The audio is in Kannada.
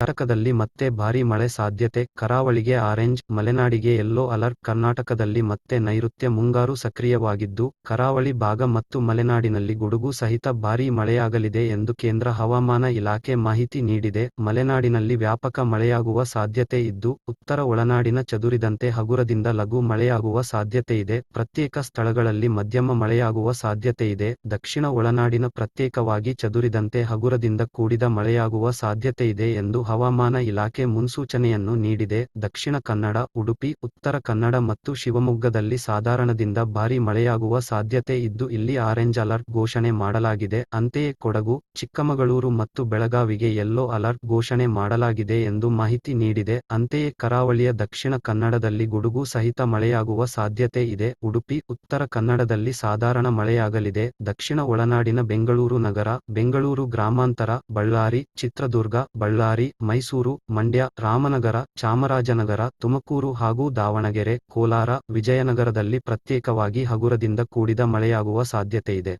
ಕರ್ನಾಟಕದಲ್ಲಿ ಮತ್ತೆ ಭಾರೀ ಮಳೆ ಸಾಧ್ಯತೆ. ಕರಾವಳಿಗೆ ಆರೆಂಜ್, ಮಲೆನಾಡಿಗೆ ಯೆಲ್ಲೋ ಅಲರ್ಟ್. ಕರ್ನಾಟಕದಲ್ಲಿ ಮತ್ತೆ ನೈಋತ್ಯ ಮುಂಗಾರು ಸಕ್ರಿಯವಾಗಿದ್ದು, ಕರಾವಳಿ ಭಾಗ ಮತ್ತು ಮಲೆನಾಡಿನಲ್ಲಿ ಗುಡುಗು ಸಹಿತ ಭಾರೀ ಮಳೆಯಾಗಲಿದೆ ಎಂದು ಕೇಂದ್ರ ಹವಾಮಾನ ಇಲಾಖೆ ಮಾಹಿತಿ ನೀಡಿದೆ. ಮಲೆನಾಡಿನಲ್ಲಿ ವ್ಯಾಪಕ ಮಳೆಯಾಗುವ ಸಾಧ್ಯತೆ ಇದ್ದು, ಉತ್ತರ ಒಳನಾಡಿನ ಚದುರಿದಂತೆ ಹಗುರದಿಂದ ಲಘು ಮಳೆಯಾಗುವ ಸಾಧ್ಯತೆಯಿದೆ ಪ್ರತ್ಯೇಕ ಸ್ಥಳಗಳಲ್ಲಿ ಮಧ್ಯಮ ಮಳೆಯಾಗುವ ಸಾಧ್ಯತೆಯಿದೆ ದಕ್ಷಿಣ ಒಳನಾಡಿನ ಪ್ರತ್ಯೇಕವಾಗಿ ಚದುರಿದಂತೆ ಹಗುರದಿಂದ ಕೂಡಿದ ಮಳೆಯಾಗುವ ಸಾಧ್ಯತೆಯಿದೆ ಎಂದು ಹವಾಮಾನ ಇಲಾಖೆ ಮುನ್ಸೂಚನೆಯನ್ನು ನೀಡಿದೆ. ದಕ್ಷಿಣ ಕನ್ನಡ, ಉಡುಪಿ, ಉತ್ತರ ಕನ್ನಡ ಮತ್ತು ಶಿವಮೊಗ್ಗದಲ್ಲಿ ಸಾಧಾರಣದಿಂದ ಭಾರೀ ಮಳೆಯಾಗುವ ಸಾಧ್ಯತೆ ಇದ್ದು ಇಲ್ಲಿ ಆರೆಂಜ್ ಅಲರ್ಟ್ ಘೋಷಣೆ ಮಾಡಲಾಗಿದೆ. ಅಂತೆಯೇ ಕೊಡಗು, ಚಿಕ್ಕಮಗಳೂರು ಮತ್ತು ಬೆಳಗಾವಿಗೆ ಯೆಲ್ಲೋ ಅಲರ್ಟ್ ಘೋಷಣೆ ಮಾಡಲಾಗಿದೆ ಎಂದು ಮಾಹಿತಿ ನೀಡಿದೆ. ಅಂತೆಯೇ ಕರಾವಳಿಯ ದಕ್ಷಿಣ ಕನ್ನಡದಲ್ಲಿ ಗುಡುಗು ಸಹಿತ ಮಳೆಯಾಗುವ ಸಾಧ್ಯತೆ ಇದೆ. ಉಡುಪಿ, ಉತ್ತರ ಕನ್ನಡದಲ್ಲಿ ಸಾಧಾರಣ ಮಳೆಯಾಗಲಿದೆ. ದಕ್ಷಿಣ ಒಳನಾಡಿನ ಬೆಂಗಳೂರು ನಗರ, ಬೆಂಗಳೂರು ಗ್ರಾಮಾಂತರ, ಬಳ್ಳಾರಿ, ಚಿತ್ರದುರ್ಗ, ಬಳ್ಳಾರಿ ಮೈಸೂರು ಮಂಡ್ಯ ರಾಮನಗರ ಚಾಮರಾಜನಗರ ತುಮಕೂರು ಹಾಗೂ ದಾವಣಗೆರೆ ಕೋಲಾರ ವಿಜಯನಗರದಲ್ಲಿ ಪ್ರತ್ಯೇಕವಾಗಿ ಹಗುರದಿಂದ ಕೂಡಿದ ಮಳೆಯಾಗುವ ಸಾಧ್ಯತೆಯಿದೆ.